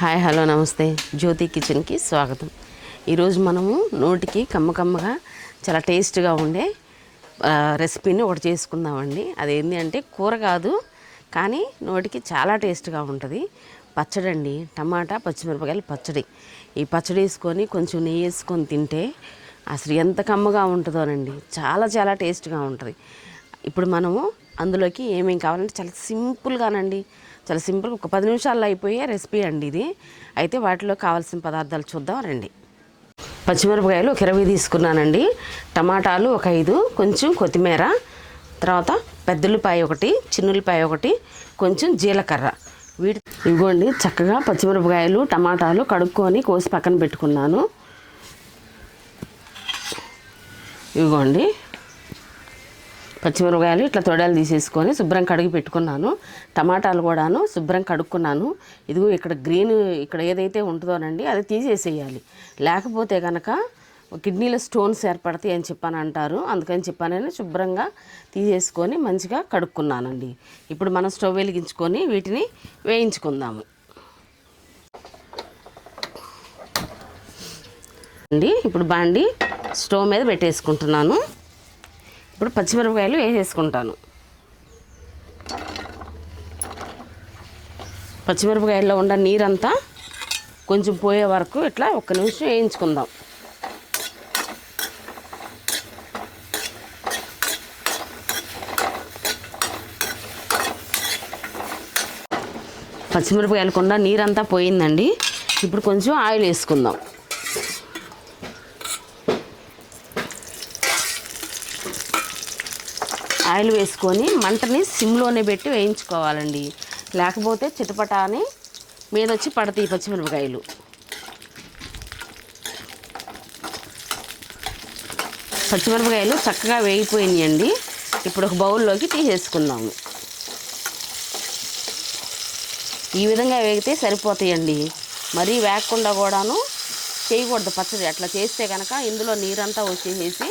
Hi hello నమస్తే. జ్యోతి కిచెన్కి స్వాగతం. ఈరోజు మనము నోటికి కమ్మ కమ్మగా చాలా టేస్ట్గా ఉండే రెసిపీని ఒకటి చేసుకుందామండి. అదేంటి అంటే కూర కాదు కానీ నోటికి చాలా టేస్ట్గా ఉంటుంది. పచ్చడి అండి టమాటా పచ్చిమిరపకాయలు పచ్చడి. ఈ పచ్చడి వేసుకొని కొంచెం నెయ్యి వేసుకొని తింటే అసలు ఎంత కమ్మగా ఉంటుందోనండి చాలా చాలా టేస్ట్గా ఉంటుంది. ఇప్పుడు మనము అందులోకి ఏమేమి కావాలంటే చాలా సింపుల్గానండి. చాలా సింపుల్గా ఒక పది నిమిషాల్లో అయిపోయే రెసిపీ అండి ఇది. అయితే వాటిలో కావాల్సిన పదార్థాలు చూద్దాం రండి. పచ్చిమిరపకాయలు ఒక ఇరవై తీసుకున్నానండి. టమాటాలు ఒక ఐదు కొంచెం కొత్తిమీర తర్వాత పెద్దలపాయ ఒకటి చిన్నులపాయ ఒకటి కొంచెం జీలకర్ర. వీటి ఇదిగోండి చక్కగా పచ్చిమిరపకాయలు టమాటాలు కడుక్కొని కోసి పక్కన పెట్టుకున్నాను. ఇదిగోండి పచ్చిమిరపకాయలు ఇట్లా తొడలు తీసేసుకొని శుభ్రం కడిగి పెట్టుకున్నాను. టమాటాలు కూడాను శుభ్రం కడుక్కున్నాను. ఇదిగో ఇక్కడ గ్రీన్ ఇక్కడ ఏదైతే ఉంటుందోనండి అది తీసేసేయాలి. లేకపోతే కనుక కిడ్నీలో స్టోన్స్ ఏర్పడతాయి అని చెప్పాను అంటారు అందుకని చెప్పానని శుభ్రంగా తీసేసుకొని మంచిగా కడుక్కున్నానండి. ఇప్పుడు మనం స్టవ్ వెలిగించుకొని వీటిని వేయించుకుందాము. అండి ఇప్పుడు బాండి స్టవ్ మీద పెట్టేసుకుంటున్నాను. ఇప్పుడు పచ్చిమిరపకాయలు వేసేసుకుంటాను. పచ్చిమిరపకాయల్లో ఉన్న నీరంతా కొంచెం పోయే వరకు ఇట్లా ఒక్క నిమిషం వేయించుకుందాం. పచ్చిమిరపకాయలు నీరంతా పోయిందండి. ఇప్పుడు కొంచెం ఆయిల్ వేసుకుందాం. ఆయిల్ వేసుకొని మంటని సిమ్లోనే పెట్టి వేయించుకోవాలండి. లేకపోతే చిటపట అని మీద వచ్చి పడతాయి పచ్చిమిరపకాయలు. పచ్చిమిరపకాయలు చక్కగా వేగిపోయినాయండి. ఇప్పుడు ఒక బౌల్లోకి తీసేసుకుందాము. ఈ విధంగా వేగితే సరిపోతాయండి. మరీ వేగకుండా కూడాను చేయకూడదు పచ్చడి. అట్లా చేస్తే కనుక ఇందులో నీరంతా వచ్చేసేసి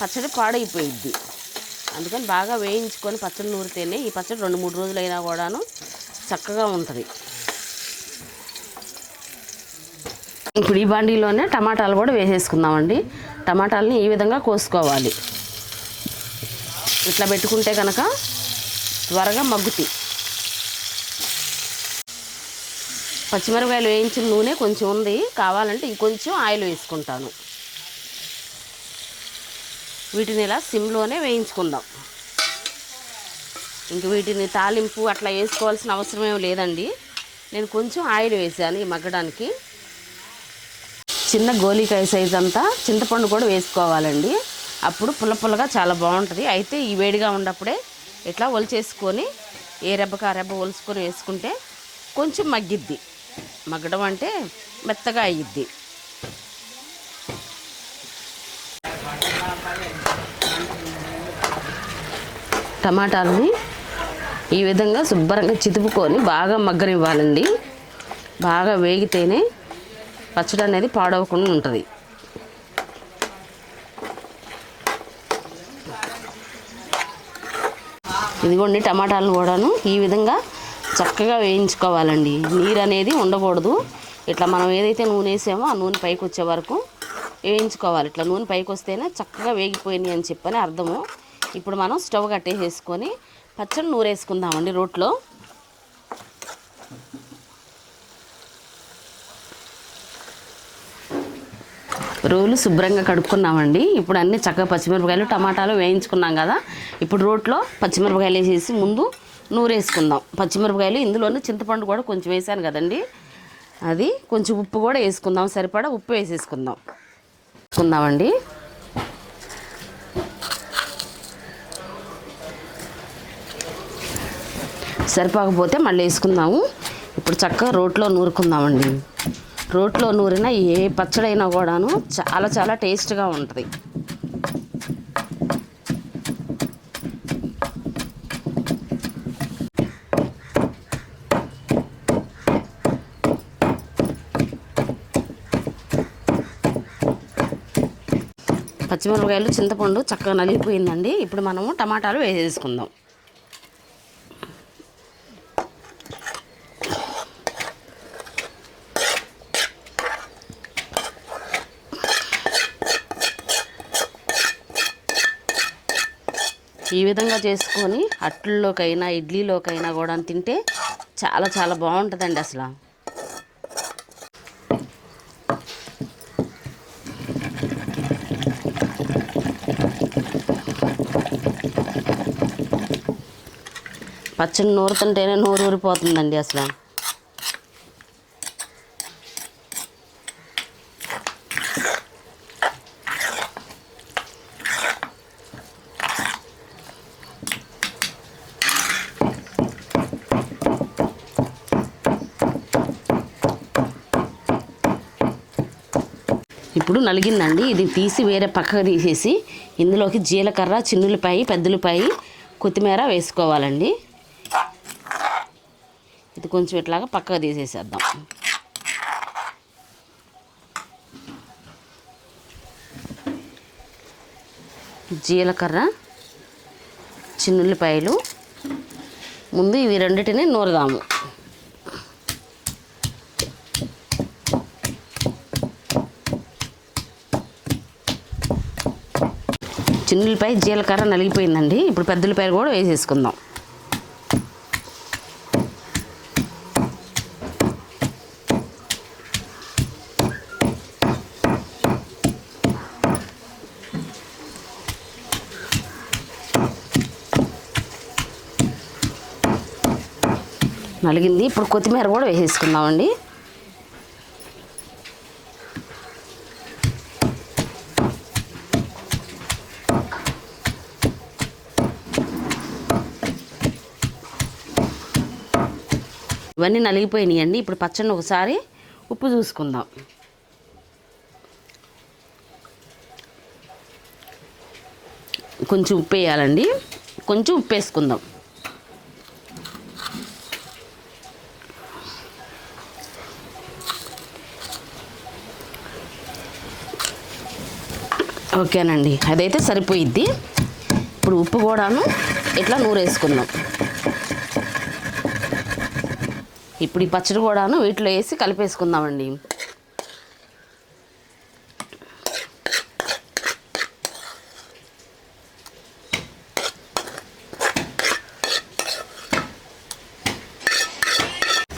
పచ్చడి పాడైపోయిద్ది. అందుకని బాగా వేయించుకొని పచ్చడి నూరితేనే ఈ పచ్చడి రెండు మూడు రోజులైనా కూడాను చక్కగా ఉంటుంది. ఇప్పుడు ఈ బండిలోనే టమాటాలు కూడా వేసేసుకుందామండి. టమాటాలని ఈ విధంగా కోసుకోవాలి. ఇట్లా పెట్టుకుంటే కనుక త్వరగా మగ్గుతాయి. పచ్చిమిరపకాయలు వేయించిన నూనె కొంచెం ఉంది. కావాలంటే ఇంకొంచెం ఆయిల్ వేసుకుంటాను. వీటిని ఇలా సిమ్లోనే వేయించుకుందాం. ఇంక వీటిని తాలింపు అట్లా వేసుకోవాల్సిన అవసరం ఏం లేదండి. నేను కొంచెం ఆయిల్ వేసాను ఈ మగ్గడానికి. చిన్న గోలికాయ సైజ్ అంతా చింతపండు కూడా వేసుకోవాలండి. అప్పుడు పుల్ల పుల్లగా చాలా బాగుంటుంది. అయితే ఈ వేడిగా ఉన్నప్పుడే ఇట్లా ఒలిచేసుకొని ఏ రెబ్బకి ఆ రెబ్బ ఒలుసుకొని వేసుకుంటే కొంచెం మగ్గిద్ది. మగ్గడం అంటే మెత్తగా అయ్యిద్ది టమాటాలని ఈ విధంగా శుభ్రంగా చితుపుకొని బాగా మగ్గనివ్వాలండి. బాగా వేగితేనే పచ్చడి అనేది పాడవకుండా ఉంటుంది. ఇదిగోండి టమాటాలను కూడాను ఈ విధంగా చక్కగా వేయించుకోవాలండి. నీరు అనేది ఉండకూడదు. ఇట్లా మనం ఏదైతే నూనె వేసామో ఆ నూనె పైకి వచ్చే వరకు వేయించుకోవాలి. ఇట్లా నూనె పైకి వస్తేనే చక్కగా వేగిపోయింది అని చెప్పని అర్థము. ఇప్పుడు మనం స్టవ్ కట్టేసేసుకొని పచ్చడి నూరేసుకుందామండి రోట్లో. రోలు శుభ్రంగా కడుక్కున్నామండి. ఇప్పుడు అన్ని చక్కగా పచ్చిమిరపకాయలు టమాటాలు వేయించుకున్నాం కదా. ఇప్పుడు రోట్లో పచ్చిమిరపకాయలు వేసేసి ముందు నూరేసుకుందాం. పచ్చిమిరపకాయలు ఇందులోనే చింతపండు కూడా కొంచెం వేసాను కదండి. అది కొంచెం ఉప్పు కూడా వేసుకుందాం. సరిపడా ఉప్పు వేసేసుకుందాం. వేసుకుందామండి. సరిపోకపోతే మళ్ళీ వేసుకుందాము. ఇప్పుడు చక్కగా రోట్లో నూరుకుందామండి. రోట్లో నూరిన ఏ పచ్చడైనా కూడాను చాలా చాలా టేస్ట్గా ఉంటుంది. పచ్చిమిరపకాయలు చింతపండు చక్కగా నలిగిపోయిందండి. ఇప్పుడు మనము టమాటాలు వేసేసుకుందాం. ఈ విధంగా చేసుకొని అట్లలోకైనా ఇడ్లీలోకైనా కూడా తింటే చాలా చాలా బాగుంటుందండి అసలు. పచ్చడి నూరుతుంటేనే నూరు ఊరిపోతుందండి అసలు. ఇప్పుడు నలిగిందండి. ఇది తీసి వేరే పక్కకు తీసేసి ఇందులోకి జీలకర్ర చిన్నులపాయి పెద్దలపాయి కొత్తిమీర వేసుకోవాలండి. ఇది కొంచెం ఇట్లాగా పక్కకు తీసేసేద్దాం. జీలకర్ర చిన్నుల్లిపాయలు ముందు ఇవి రెండింటిని నూరదాము. చిన్నులపాయ జీలకర్ర నలిగిపోయిందండి. ఇప్పుడు పెద్దలపై కూడా వేసేసుకుందాం. నలిగింది. ఇప్పుడు కొత్తిమీర కూడా వేసేసుకుందామండి. ఇవన్నీ నలిగిపోయినాయండి. ఇప్పుడు పచ్చడిని ఒకసారి ఉప్పు చూసుకుందాం. కొంచెం ఉప్పు వేయాలండి. కొంచెం ఉప్పు వేసుకుందాం. ఓకేనండి. అదైతే సరిపోయిద్ది. ఇప్పుడు ఉప్పు కూడాను ఇట్లా నూరేసుకుందాం. ఇప్పుడు ఈ పచ్చడి కూడాను వీటిలో వేసి కలిపేసుకుందామండి.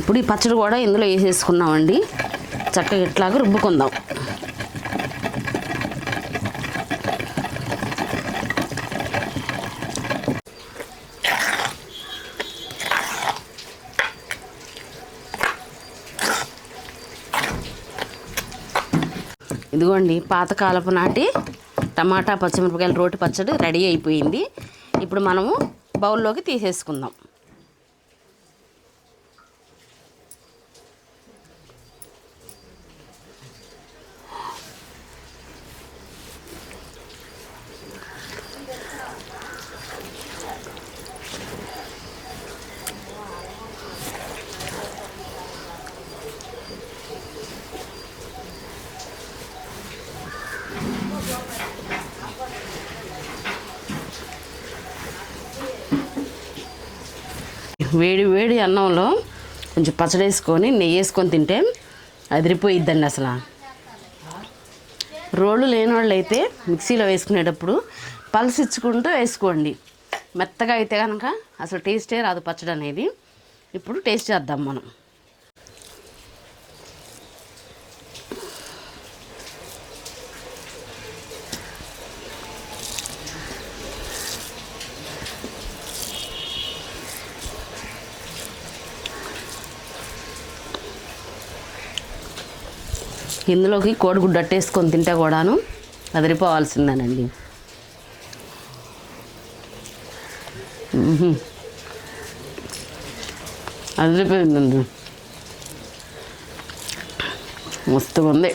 ఇప్పుడు ఈ పచ్చడి కూడా ఇందులో వేసేసుకున్నామండి చక్కగా ఇట్లాగా రుబ్బుకుందాం. ఇదిగోండి పాతకాలపు నాటి టమాటా పచ్చిమిరపకాయల రోటి పచ్చడి రెడీ అయిపోయింది. ఇప్పుడు మనము బౌల్లోకి తీసేసుకుందాం. వేడి వేడి అన్నంలో కొంచెం పచ్చడి వేసుకొని నెయ్యి వేసుకొని తింటే అదిరిపోయిద్దండి అసలు. రోళ్ళు లేని వాళ్ళు అయితే మిక్సీలో వేసుకునేటప్పుడు పల్స్ ఇచ్చుకుంటూ వేసుకోండి. మెత్తగా అయితే కనుక అసలు టేస్టే రాదు పచ్చడి అనేది ఇప్పుడు టేస్ట్ చేద్దాం మనం. ఇందులోకి కోడిగుడ్డు అట్టేసుకొని తింటే కూడాను అదిరిపోవాల్సిందేనండి. అదిరిపోయిందండి. మస్తుగా ఉంది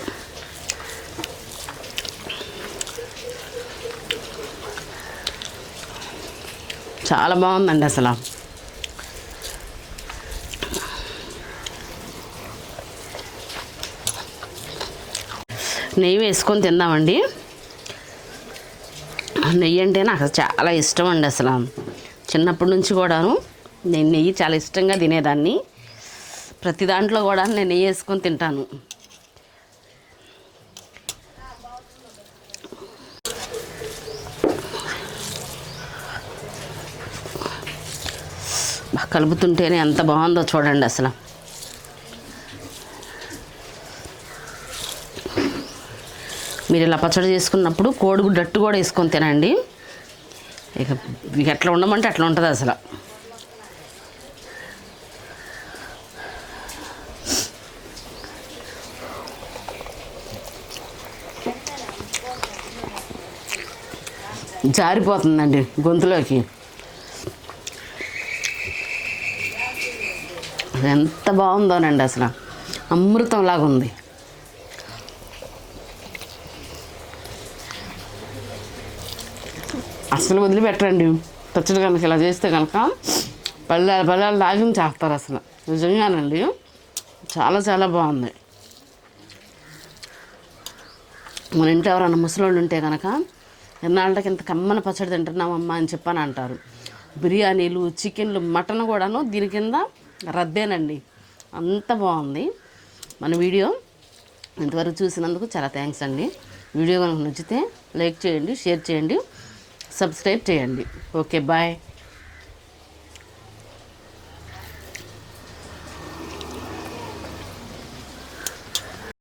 చాలా బాగుందండి అసలు. నెయ్యి వేసుకొని తిందామండి. నెయ్యి అంటే నాకు చాలా ఇష్టం అండి అసలు. చిన్నప్పటి నుంచి కూడాను నేను నెయ్యి చాలా ఇష్టంగా తినేదాన్ని. ప్రతి దాంట్లో కూడా నేను నెయ్యి వేసుకొని తింటాను. కలుపుతుంటేనే ఎంత బాగుందో చూడండి అసలు. మీరు ఇలా పచ్చడి చేసుకున్నప్పుడు కోడిగుడ్డు అట్టు కూడా వేసుకొని తినండి. ఇక ఇక ఎట్లా ఉండమంటే అట్లా ఉంటుంది అసలు. జారిపోతుందండి గొంతులోకి. ఎంత బాగుందోనండి అసలు. అమృతంలాగా ఉంది అసలు వదిలిపెట్టండి పచ్చడి కనుక ఇలా చేస్తే కనుక పల్లెలు పల్లెలు లాగిన చేస్తారు అసలు. నిజంగానండి. చాలా చాలా బాగుంది. మన ఇంట్లో ఎవరైనా ముసలోళ్ళు ఉంటే కనుక ఎన్నాళ్ళకి ఇంత కమ్మన పచ్చడి తింటున్నామమ్మా అని చెప్పని అంటారు. బిర్యానీలు చికెన్లు మటన్ కూడాను దీని కింద రద్దేనండి. అంత బాగుంది. మన వీడియో ఇంతవరకు చూసినందుకు చాలా థ్యాంక్స్ అండి. వీడియో కనుక నచ్చితే లైక్ చేయండి షేర్ చేయండి. సబ్స్క్రైబ్ చేయండి. Okay bye.